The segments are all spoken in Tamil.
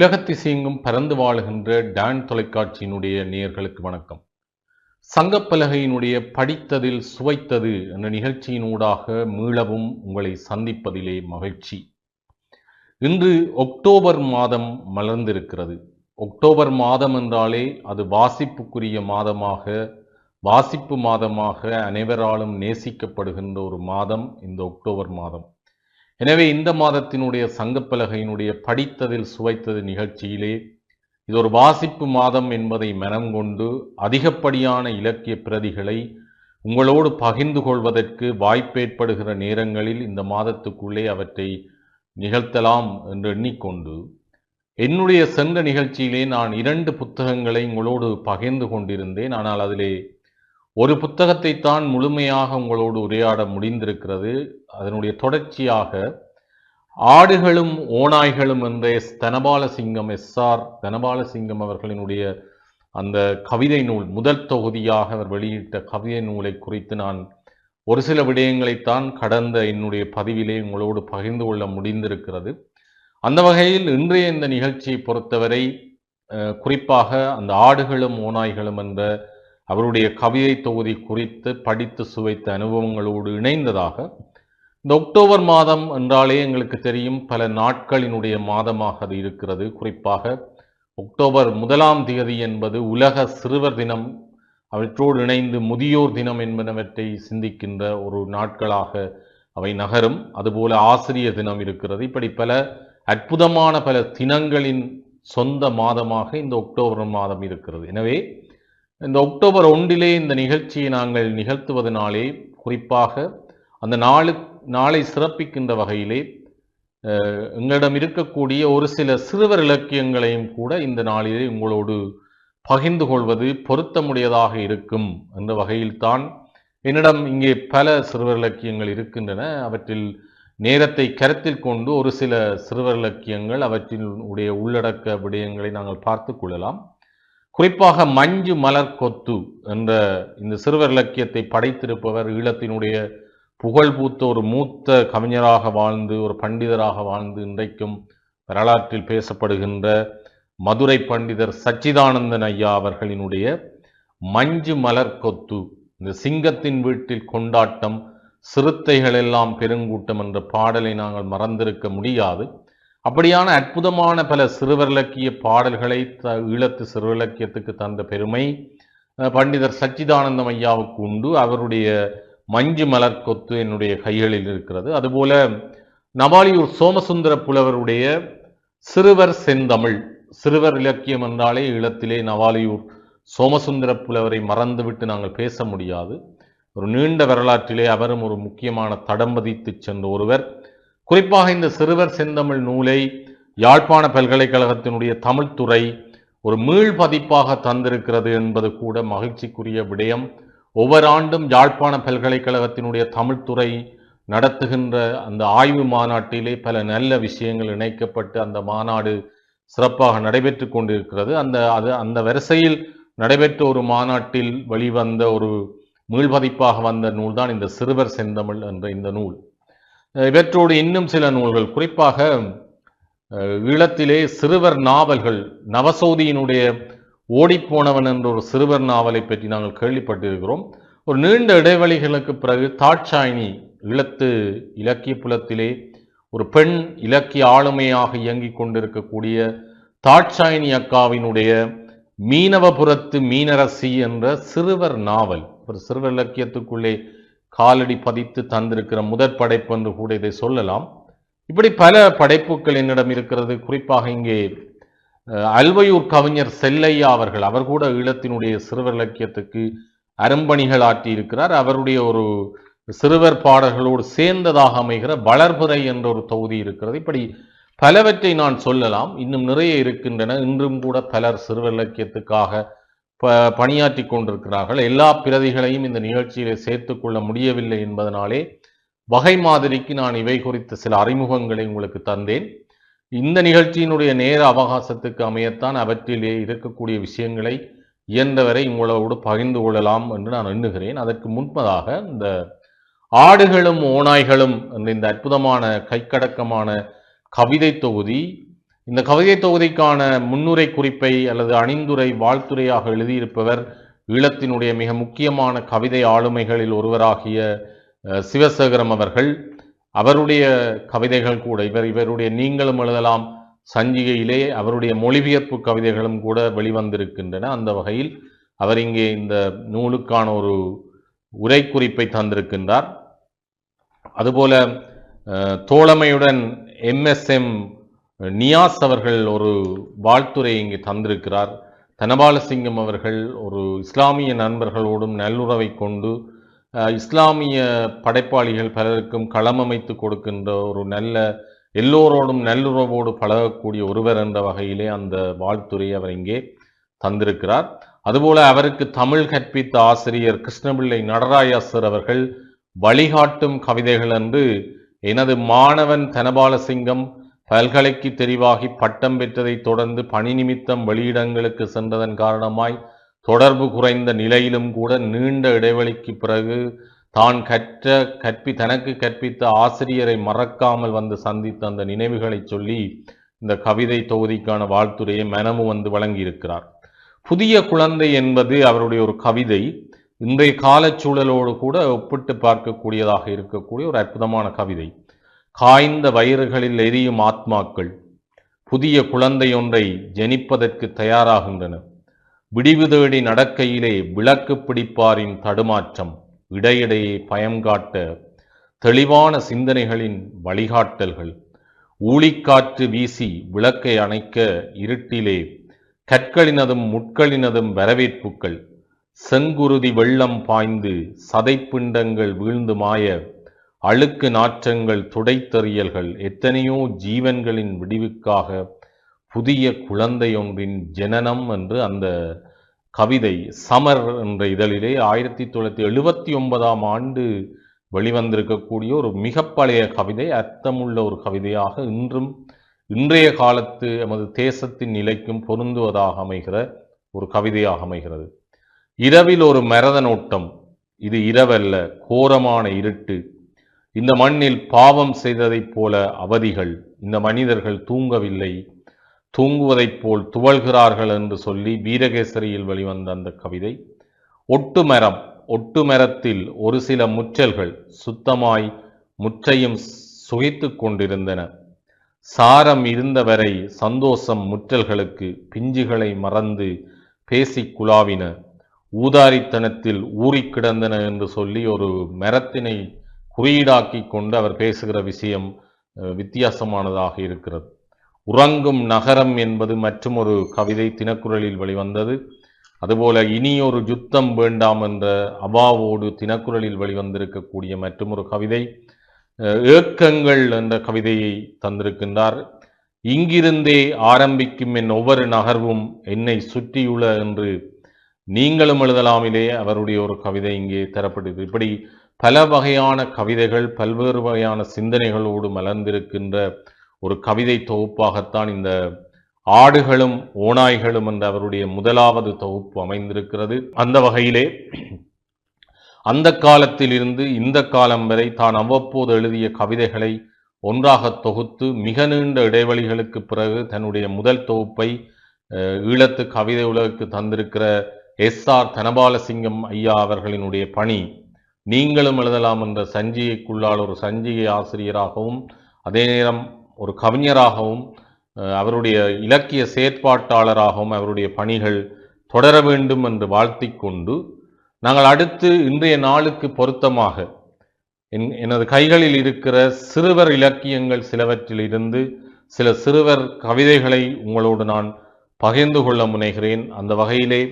உலகத்திசையெங்கும் பறந்து வாழுகின்ற டான் தொலைக்காட்சியினுடைய நேயர்களுக்கு வணக்கம். சங்கப்பலகையினுடைய படித்ததில் சுவைத்தது என்ற நிகழ்ச்சியினூடாக மீளவும் உங்களை சந்திப்பதிலே மகிழ்ச்சி. இன்று ஒக்டோபர் மாதம் மலர்ந்திருக்கிறது. ஒக்டோபர் மாதம் என்றாலே அது வாசிப்புக்குரிய மாதமாக வாசிப்பு மாதமாக அனைவராலும் நேசிக்கப்படுகின்ற ஒரு மாதம் இந்த ஒக்டோபர் மாதம். எனவே இந்த மாதத்தினுடைய சங்கப்பலகையினுடைய படித்ததில் சுவைத்தது நிகழ்ச்சியிலே இது ஒரு வாசிப்பு மாதம் என்பதை மனம் கொண்டு அதிகப்படியான இலக்கிய பிரதிகளை உங்களோடு பகிர்ந்து கொள்வதற்கு வாய்ப்பேற்படுகிற நேரங்களில் இந்த மாதத்துக்குள்ளே அவற்றை நிகழ்த்தலாம் என்று எண்ணிக்கொண்டு என்னுடைய சென்ற நிகழ்ச்சியிலே நான் இரண்டு புத்தகங்களை உங்களோடு பகிர்ந்து கொண்டிருந்தேன். ஆனால் அதிலே ஒரு புத்தகத்தை தான் முழுமையாக உங்களோடு உரையாட முடிந்திருக்கிறது. அதனுடைய தொடர்ச்சியாக ஆடுகளும் ஓநாய்களும் என்ற S Thanabalasingam S R Thanabalasingam அவர்களினுடைய அந்த கவிதை நூல் முதல் தொகுதியாக அவர் வெளியிட்ட கவிதை நூலை குறித்து நான் ஒரு சில விடயங்களைத்தான் கடந்த என்னுடைய பதிவிலே உங்களோடு பகிர்ந்து கொள்ள முடிந்திருக்கிறது. அந்த வகையில் இன்றைய இந்த நிகழ்ச்சியை பொறுத்தவரை குறிப்பாக அந்த ஆடுகளும் ஓநாய்களும் என்ற அவருடைய கவிதை தொகுதி குறித்து படித்து சுவைத்த அனுபவங்களோடு இணைந்ததாக இந்த அக்டோபர் மாதம் என்றாலே எங்களுக்கு தெரியும் பல நாட்களினுடைய மாதமாக அது இருக்கிறது. குறிப்பாக அக்டோபர் முதலாம் தேதி என்பது உலக சிறுவர் தினம். அவற்றோடு இணைந்து முதியோர் தினம் என்பனவற்றை சிந்திக்கின்ற ஒரு நாட்களாக அவை நகரும். அதுபோல ஆசிரியர் தினம் இருக்கிறது. இப்படி பல அற்புதமான பல தினங்களின் சொந்த மாதமாக இந்த அக்டோபர் மாதம் இருக்கிறது. எனவே இந்த அக்டோபர் ஒன்றிலே இந்த நிகழ்ச்சியை நாங்கள் நிகழ்த்துவதனாலே குறிப்பாக அந்த நாளு நாளை சிறப்பிக்கின்ற வகையிலே எங்களிடம் இருக்கக்கூடிய ஒரு சில சிறுவர் இலக்கியங்களையும் கூட இந்த நாளிலே உங்களோடு பகிர்ந்து கொள்வது பொருத்தமுடையதாக இருக்கும் என்ற வகையில்தான் என்னிடம் இங்கே பல சிறுவர் இலக்கியங்கள் இருக்கின்றன. அவற்றில் நேரத்தை கருத்தில் கொண்டு ஒரு சில சிறுவர் இலக்கியங்கள் அவற்றினுடைய உடைய உள்ளடக்க விடயங்களை நாங்கள் பார்த்து கொள்ளலாம். குறிப்பாக மஞ்சு மலர் கொத்து என்ற இந்த சிறுவர் இலக்கியத்தை படைத்திருப்பவர் ஈழத்தினுடைய புகழ் பூத்த ஒரு மூத்த கவிஞராக வாழ்ந்து ஒரு பண்டிதராக வாழ்ந்து இன்றைக்கும் வரலாற்றில் பேசப்படுகின்ற மதுரை பண்டிதர் சச்சிதானந்தன் ஐயா அவர்களினுடைய மஞ்சு மலர் கொத்து இந்த சிங்கத்தின் வீட்டில் கொண்டாட்டம் சிறுத்தைகள் எல்லாம் பெருங்கூட்டம் என்ற பாடலை நாங்கள் மறந்திருக்க முடியாது. அப்படியான அற்புதமான பல சிறுவர்லக்கிய பாடல்களை த ஈழத்து சிறுவலக்கியத்துக்கு தந்த பெருமை பண்டிதர் சச்சிதானந்தம் ஐயாவுக்கு உண்டு. அவருடைய மஞ்சு மலர் கொத்து என்னுடைய கைகளில் இருக்கிறது. அதுபோல நவாலியூர் சோமசுந்தர புலவருடைய சிறுவர் செந்தமிழ் சிறுவர் இலக்கியம் என்றாலே ஈழத்திலே நவாலியூர் சோமசுந்தர புலவரை மறந்துவிட்டு நாங்கள் பேச முடியாது. ஒரு நீண்ட வரலாற்றிலே அவரும் ஒரு முக்கியமான தடம் பதித்து சென்ற ஒருவர். குறிப்பாக இந்த சிறுவர் செந்தமிழ் நூலை யாழ்ப்பாண பல்கலைக்கழகத்தினுடைய தமிழ்துறை ஒரு மீள் பதிப்பாக தந்திருக்கிறது என்பது கூட மகிழ்ச்சிக்குரிய விடயம். ஒவ்வொரு ஆண்டும் யாழ்ப்பாண பல்கலைக்கழகத்தினுடைய தமிழ்துறை நடத்துகின்ற அந்த ஆய்வு மாநாட்டிலே பல நல்ல விஷயங்கள் இணைக்கப்பட்டு அந்த மாநாடு சிறப்பாக நடைபெற்று கொண்டிருக்கிறது. அந்த அது அந்த வரிசையில் நடைபெற்ற ஒரு மாநாட்டில் வெளிவந்த ஒரு மீள்பதிப்பாக வந்த நூல்தான் இந்த சிறுவர் செந்தமிழ் என்ற இந்த நூல். இவற்றோடு இன்னும் சில நூல்கள். குறிப்பாக அஹ், ஈழத்திலே சிறுவர் நாவல்கள் நவசோதியினுடைய ஓடிப்போனவன் என்ற ஒரு சிறுவர் நாவலை பற்றி நாங்கள் கேள்விப்பட்டிருக்கிறோம். ஒரு நீண்ட இடைவெளிகளுக்கு பிறகு தாட்சாயினி ஈழத்து இலக்கிய புலத்திலே ஒரு பெண் இலக்கிய ஆளுமையாக இயங்கிக் கொண்டிருக்கக்கூடிய தாட்சாயினி அக்காவினுடைய மீனவபுரத்து மீனரசி என்ற சிறுவர் நாவல். ஒரு சிறுவர் இலக்கியத்துக்குள்ளே காலடி பதித்து தந்திருக்கிற முதற் படைப்பு என்று கூட இதை சொல்லலாம். இப்படி பல படைப்புகள் என்னிடம் இருக்கிறது. குறிப்பாக இங்கே அல்வையூர் கவிஞர் செல்லையா அவர்கள் அவர் கூட ஈழத்தினுடைய சிறுவர் இலக்கியத்துக்கு அரும்பணிகள் ஆற்றியிருக்கிறார். அவருடைய ஒரு சிறுவர் பாடல்களோடு சேர்ந்ததாக அமைகிற வளர்புரை என்ற ஒரு தொகுதி இருக்கிறது. இப்படி பலவற்றை நான் சொல்லலாம். இன்னும் நிறைய இருக்கின்றன. இன்றும் கூட பலர் சிறுவர் இலக்கியத்துக்காக ப பணியாற்றி கொண்டிருக்கிறார்கள். எல்லா பிரதிகளையும் இந்த நிகழ்ச்சியிலே சேர்த்துக்கொள்ள முடியவில்லை என்பதனாலே வகை மாதிரிக்கு நான் இவை குறித்த சில அறிமுகங்களை உங்களுக்கு தந்தேன். இந்த நிகழ்ச்சியினுடைய நேர அவகாசத்துக்கு அமையத்தான் அவற்றிலே இருக்கக்கூடிய விஷயங்களை இயன்றவரை உங்களோடு பகிர்ந்து கொள்ளலாம் என்று நான் எண்ணுகிறேன். அதற்கு முன்பதாக இந்த ஆடுகளும் ஓநாய்களும் என்ற இந்த அற்புதமான கைக்கடக்கமான கவிதை தொகுதி இந்த கவிதை தொகுதிக்கான முன்னுரை குறிப்பை அல்லது அணிந்துரை வாழ்த்துரையாக எழுதியிருப்பவர் ஈழத்தினுடைய மிக முக்கியமான கவிதை ஆளுமைகளில் ஒருவராகிய சிவசேகரம் அவர்கள். அவருடைய கவிதைகள் கூட இவர் இவருடைய நீங்களும் எழுதலாம் சஞ்சிகையிலே அவருடைய மொழிபெயர்ப்பு கவிதைகளும் கூட வெளிவந்திருக்கின்றன. அந்த வகையில் அவர் இங்கே இந்த நூலுக்கான ஒரு உரை குறிப்பை தந்திருக்கின்றார். அதுபோல தோழமையுடன் எம்எஸ்எம் நியாஸ் அவர்கள் ஒரு வாழ்த்துரை இங்கே தந்திருக்கிறார். தனபாலசிங்கம் அவர்கள் ஒரு இஸ்லாமிய நண்பர்களோடும் நல்லுறவை கொண்டு இஸ்லாமிய படைப்பாளிகள் பலருக்கும் களமமைத்து கொடுக்கின்ற ஒரு நல்ல எல்லோரோடும் நல்லுறவோடு பழகக்கூடிய ஒருவர் என்ற வகையிலே அந்த வாழ்த்துறை அவர் இங்கே தந்திருக்கிறார். அதுபோல அவருக்கு தமிழ் கற்பித்த ஆசிரியர் கிருஷ்ணபிள்ளை நடராயாசர் அவர்கள் வழிகாட்டும் கவிதைகள் என்று எனது மாணவன் தனபாலசிங்கம் பல்கலைக்கு தெரிவாகி பட்டம் பெற்றதைத் தொடர்ந்து பணி நிமித்தம் வெளியிடங்களுக்கு சென்றதன் காரணமாய் தொடர்பு குறைந்த நிலையிலும் கூட நீண்ட இடைவெளிக்கு பிறகு தான் கற்ற கற்பி தனக்கு கற்பித்த ஆசிரியரை மறக்காமல் வந்து சந்தித்த அந்த நினைவுகளை சொல்லி இந்த கவிதை தொகுதிக்கான வாழ்த்துரையை மனமு வந்து வழங்கியிருக்கிறார். புதிய குழந்தை என்பது அவருடைய ஒரு கவிதை. இன்றைய காலச்சூழலோடு கூட ஒப்பிட்டு பார்க்கக்கூடியதாக இருக்கக்கூடிய ஒரு அற்புதமான கவிதை. காய்ந்த வயிறுகளில் எரியும் ஆத்மாக்கள் புதிய குழந்தையொன்றை ஜனிப்பதற்கு தயாராகின்றன. விடிவு தேடி நடக்கையிலே விளக்கு பிடிப்பாரின் தடுமாற்றம் இடையிடையே பயம் காட்ட தெளிவான சிந்தனைகளின் வழிகாட்டல்கள். ஊழிக்காற்று வீசி விளக்கை அணைக்க இருட்டிலே கற்களினதும் முட்களினதும் வரவேற்புக்கள். செங்குருதி வெள்ளம் பாய்ந்து சதைப்பிண்டங்கள் வீழ்ந்து மாய அழுக்கு நாற்றங்கள் துடைத்தறியல்கள் எத்தனையோ ஜீவன்களின் விடிவுக்காக புதிய குழந்தையொன்றின் ஜனனம் என்று அந்த கவிதை சமர் என்ற இதழிலே ஆயிரத்தி தொள்ளாயிரத்தி எழுபத்தி ஒன்பதாம் ஆண்டு வெளிவந்திருக்கக்கூடிய ஒரு மிக பழைய கவிதை அர்த்தமுள்ள ஒரு கவிதையாக இன்றும் இன்றைய காலத்து எமது தேசத்தின் நிலைக்கும் பொருந்துவதாக அமைகிற ஒரு கவிதையாக அமைகிறது. இரவில் ஒரு மரதனோட்டம் இது இரவல்ல கோரமான இருட்டு இந்த மண்ணில் பாவம் செய்ததைப் போல அவதிகள். இந்த மனிதர்கள் தூங்கவில்லை. தூங்குவதைப் போல் துவள்கிறார்கள் என்று சொல்லி வீரகேசரியில் வெளிவந்த அந்த கவிதை. ஒட்டு மரம் ஒட்டு மரத்தில் ஒரு சில முற்றல்கள் சுத்தமாய் முற்றையும் சுகித்துக் கொண்டிருந்தன. சாரம் இருந்தவரை சந்தோஷம் முற்றல்களுக்கு பிஞ்சுகளை மறந்து பேசிக் குழாவின. ஊதாரித்தனத்தில் ஊறிக் கிடந்தன என்று சொல்லி ஒரு மரத்தினை குறியீடாக்கி கொண்டு அவர் பேசுகிற விஷயம் வித்தியாசமானதாக இருக்கிறது. உறங்கும் நகரம் என்பது மற்றும் ஒரு கவிதை தினக்குரலில் வெளிவந்தது. அதுபோல இனியொரு யுத்தம் வேண்டாம் என்ற அபாவோடு தினக்குரலில் வெளிவந்திருக்கக்கூடிய மற்றொரு கவிதை ஏக்கங்கள் என்ற கவிதையை தந்திருக்கின்றார். இங்கிருந்தே ஆரம்பிக்கும் என் ஒவ்வொரு நகர்வும் என்னை சுற்றியுள்ள என்று நீங்களும் எழுதலாமிலே அவருடைய ஒரு கவிதை இங்கே தரப்பட்டது. இப்படி பல வகையான கவிதைகள் பல்வேறு வகையான சிந்தனைகளோடு மலர்ந்திருக்கின்ற ஒரு கவிதை தொகுப்பாகத்தான் இந்த ஆடுகளும் ஓநாய்களும் என்ற அவருடைய முதலாவது தொகுப்பு அமைந்திருக்கிறது. அந்த வகையிலே அந்த காலத்திலிருந்து இந்த காலம் வரை தான் அவ்வப்போது எழுதிய கவிதைகளை ஒன்றாக தொகுத்து மிக நீண்ட இடைவெளிகளுக்கு பிறகு தன்னுடைய முதல் தொகுப்பை அஹ், ஈழத்து கவிதை உலகுக்கு தந்திருக்கிற எஸ் ஆர் தனபாலசிங்கம் ஐயா அவர்களினுடைய பணி நீங்களும் எழுதலாம் என்ற சஞ்சிகைக்குள்ளால் ஒரு சஞ்சிகை ஆசிரியராகவும் அதே நேரம் ஒரு கவிஞராகவும் அவருடைய இலக்கிய செயற்பாட்டாளராகவும் அவருடைய பணிகள் தொடர வேண்டும் என்று வாழ்த்தி கொண்டு நாங்கள் அடுத்து இன்றைய நாளுக்கு பொருத்தமாக என் எனது கைகளில் இருக்கிற சிறுவர் இலக்கியங்கள் சிலவற்றில் இருந்து சில சிறுவர் கவிதைகளை உங்களோடு நான் பகிர்ந்து கொள்ள முனைகிறேன். அந்த வகையிலே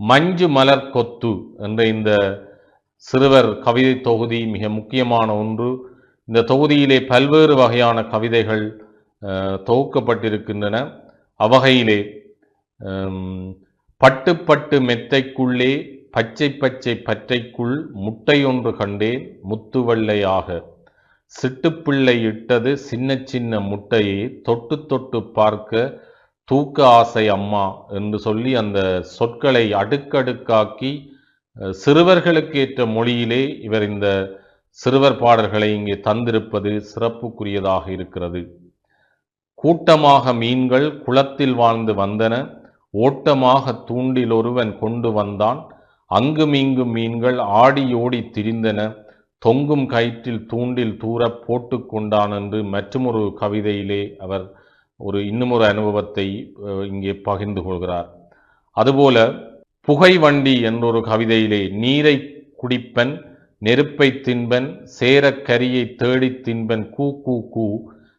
மஞ்சு மலர் கொத்து என்ற இந்த சிறுவர் கவிதை தொகுதி மிக முக்கியமான ஒன்று. இந்த தொகுதியிலே பல்வேறு வகையான கவிதைகள் தொகுக்கப்பட்டிருக்கின்றன. அவ்வகையிலே பட்டு பட்டு மெத்தைக்குள்ளே பச்சை பச்சை பற்றைக்குள் முட்டையொன்று கண்டேன் முத்துவெள்ளையாக சிட்டுப்பிள்ளை இட்டது சின்ன சின்ன முட்டையை தொட்டு தொட்டு பார்க்க தூக்க ஆசை அம்மா என்று சொல்லி அந்த சொற்களை அடுக்கடுக்காக்கி சிறுவர்களுக்கு ஏற்ற மொழியிலே இவர் இந்த சிறுவர் பாடல்களை இங்கே தந்திருப்பது சிறப்புக்குரியதாக இருக்கிறது. கூட்டமாக மீன்கள் குளத்தில் வாழ்ந்து வந்தன. ஓட்டமாக தூண்டில் ஒருவன் கொண்டு வந்தான். அங்குமிங்கும் மீன்கள் ஆடி ஓடி திரிந்தன. தொங்கும் கயிற்றில் தூண்டில் தூர போட்டு கொண்டான் என்று மற்றொரு கவிதையிலே அவர் ஒரு இன்னுமொரு அனுபவத்தை இங்கே பகிர்ந்து கொள்கிறார். அதுபோல புகை வண்டி என்றொரு கவிதையிலே நீரை குடிப்பன் நெருப்பை தின்பன் சேரக்கரியை தேடித் தின்பன் கூ கூ கூ.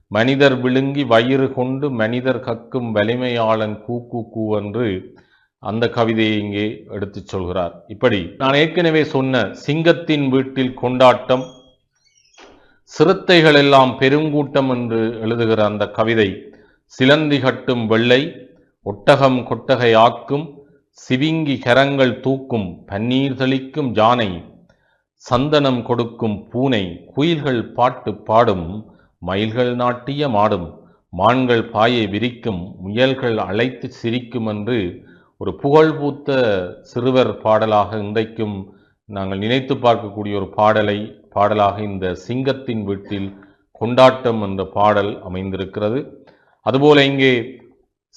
மனிதர் விழுங்கி வயிறு கொண்டு மனிதர் கக்கும் வலிமையாளன் கூ கூ கூ என்று அந்த கவிதையை இங்கே எடுத்துச் சொல்கிறார். இப்படி நான் ஏற்கனவே சொன்ன சிங்கத்தின் வீட்டில் கொண்டாட்டம் சிறுத்தைகள் எல்லாம் பெருங்கூட்டம் என்று எழுதுகிற அந்த கவிதை சிலந்தி கட்டும் வெள்ளை ஒட்டகம் கொட்டகை ஆக்கும் சிவிங்கி கரங்கள் தூக்கும் பன்னீர் தெளிக்கும் ஜானை சந்தனம் கொடுக்கும் பூனை குயில்கள் பாட்டு பாடும் மயில்கள் நாட்டிய மாடும் மான்கள் பாயை விரிக்கும் முயல்கள் அழைத்து சிரிக்கும் என்று ஒரு புகழ்பூத்த சிறுவர் பாடலாக இன்றைக்கும் நாங்கள் நினைத்து பார்க்கக்கூடிய ஒரு பாடலை பாடலாக இந்த சிங்கத்தின் வீட்டில் கொண்டாட்டம் என்ற பாடல் அமைந்திருக்கிறது. அதுபோல இங்கே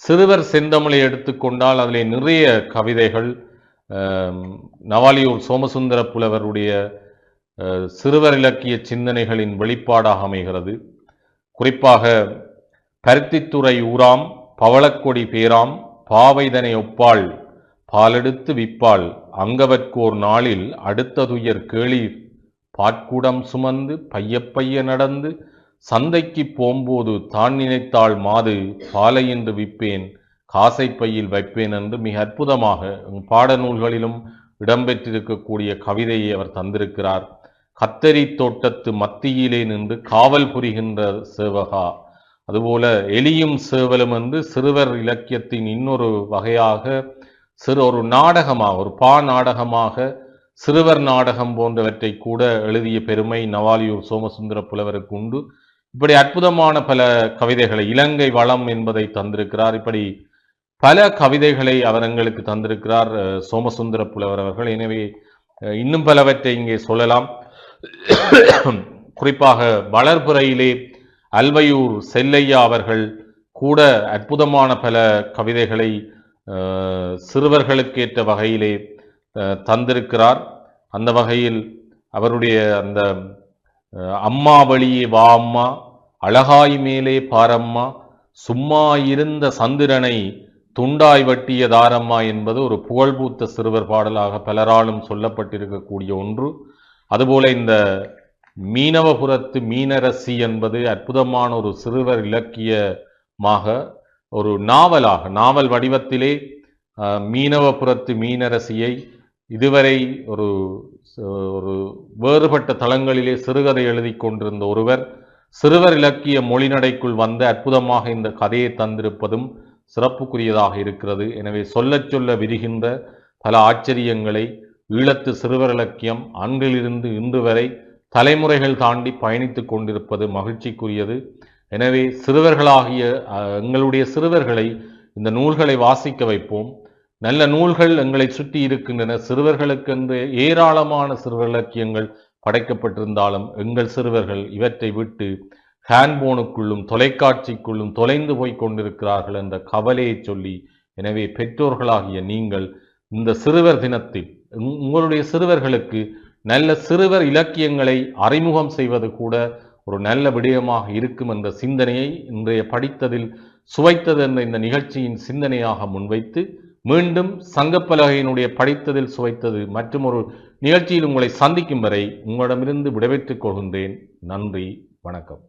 சிறுவர் செந்தமிழை எடுத்துக்கொண்டால் அதில் நிறைய கவிதைகள் நவாலியூர் சோமசுந்தர புலவருடைய சிறுவர் இலக்கிய சிந்தனைகளின் வெளிப்பாடாக அமைகிறது. குறிப்பாக பருத்தித்துறை ஊராம் பவளக்கொடி பேராம் பாவைதனை ஒப்பாள் பாலெடுத்து விப்பாள் அங்கவற்கோர் நாளில் அடுத்ததுயர் கேளீர் பாட்குடம் சுமந்து பையப்பைய நடந்து சந்தைக்கு போம்போது தான் நினைத்தாள் மாது பாலை என்று விற்பேன் காசை பையில் வைப்பேன் என்று மிக அற்புதமாக பாடநூல்களிலும் இடம்பெற்றிருக்கக்கூடிய கவிதையை அவர் தந்திருக்கிறார். கத்தரி தோட்டத்து மத்தியிலே நின்று காவல் புரிகின்ற சேவகா. அதுபோல எலியும் சேவலும் என்று சிறுவர் இலக்கியத்தின் இன்னொரு வகையாக சிறு ஒரு நாடகமாக ஒரு பா நாடகமாக சிறுவர் நாடகம் போன்றவற்றை கூட எழுதிய பெருமை நவாலியூர் சோமசுந்தர புலவருக்கு உண்டு. இப்படி அற்புதமான பல கவிதைகளை இலங்கை வளம் என்பதை தந்திருக்கிறார். இப்படி பல கவிதைகளை அவர் எங்களுக்கு தந்திருக்கிறார் சோமசுந்தர புலவர் அவர்கள். எனவே இன்னும் பலவற்றை இங்கே சொல்லலாம். குறிப்பாக வளர்புறையிலே அல்வையூர் செல்லையா அவர்கள் கூட அற்புதமான பல கவிதைகளை சிறுவர்களுக்கேற்ற வகையிலே தந்திருக்கிறார். அந்த வகையில் அவருடைய அந்த அம்மா வழியே வா அம்மா அழகாய் மேலே பாரம்மா சும்மா இருந்த சந்திரனை துண்டாய் வட்டிய தாரம்மா என்பது ஒரு புகழ்பூத்த சிறுவர் பாடலாக பலராலும் சொல்லப்பட்டிருக்கக்கூடிய ஒன்று. அதுபோல இந்த மீனவபுரத்து மீனரசி என்பது அற்புதமான ஒரு சிறுவர் இலக்கியமாக ஒரு நாவலாக நாவல் வடிவத்திலே மீனவபுரத்து மீனரசியை இதுவரை ஒரு ஒரு வேறுபட்ட தளங்களிலே சிறுகதை எழுதி கொண்டிருந்த ஒருவர் சிறுவர் இலக்கிய மொழிநடைக்குள் வந்த அற்புதமாக இந்த கதையை தந்திருப்பதும் சிறப்புக்குரியதாக இருக்கிறது. எனவே சொல்லச் சொல்ல விரிகின்ற பல ஆச்சரியங்களை ஈழத்து சிறுவர் இலக்கியம் அன்றிலிருந்து இன்று வரை தலைமுறைகள் தாண்டி பயணித்துக் கொண்டிருப்பது மகிழ்ச்சிக்குரியது. எனவே சிறுவர்களாகிய எங்களுடைய சிறுவர்களை இந்த நூல்களை வாசிக்க வைப்போம். நல்ல நூல்கள் எங்களை சுற்றி இருக்கின்றன. சிறுவர்களுக்கென்று ஏராளமான சிறுவர் இலக்கியங்கள் படைக்கப்பட்டிருந்தாலும் எங்கள் சிறுவர்கள் இவற்றை விட்டு ஹேண்ட்போனுக்குள்ளும் தொலைக்காட்சிக்குள்ளும் தொலைந்து போய் கொண்டிருக்கிறார்கள் என்ற கவலையை சொல்லி எனவே பெற்றோர்களாகிய நீங்கள் இந்த சிறுவர் தினத்தில் உங்- உங்களுடைய சிறுவர்களுக்கு நல்ல சிறுவர் இலக்கியங்களை அறிமுகம் செய்வது கூட ஒரு நல்ல விடயமாக இருக்கும் என்ற சிந்தனையை இன்றைய படித்ததில் சுவைத்தது என்ற இந்த நிகழ்ச்சியின் சிந்தனையாக முன்வைத்து மீண்டும் சங்கப்பலகையினுடைய படித்ததில் சுவைத்தது மற்றும் ஒரு நிகழ்ச்சியில் உங்களை சந்திக்கும் வரை உங்களிடமிருந்து விடைபெற்றுக் கொள்கின்றேன். நன்றி வணக்கம்.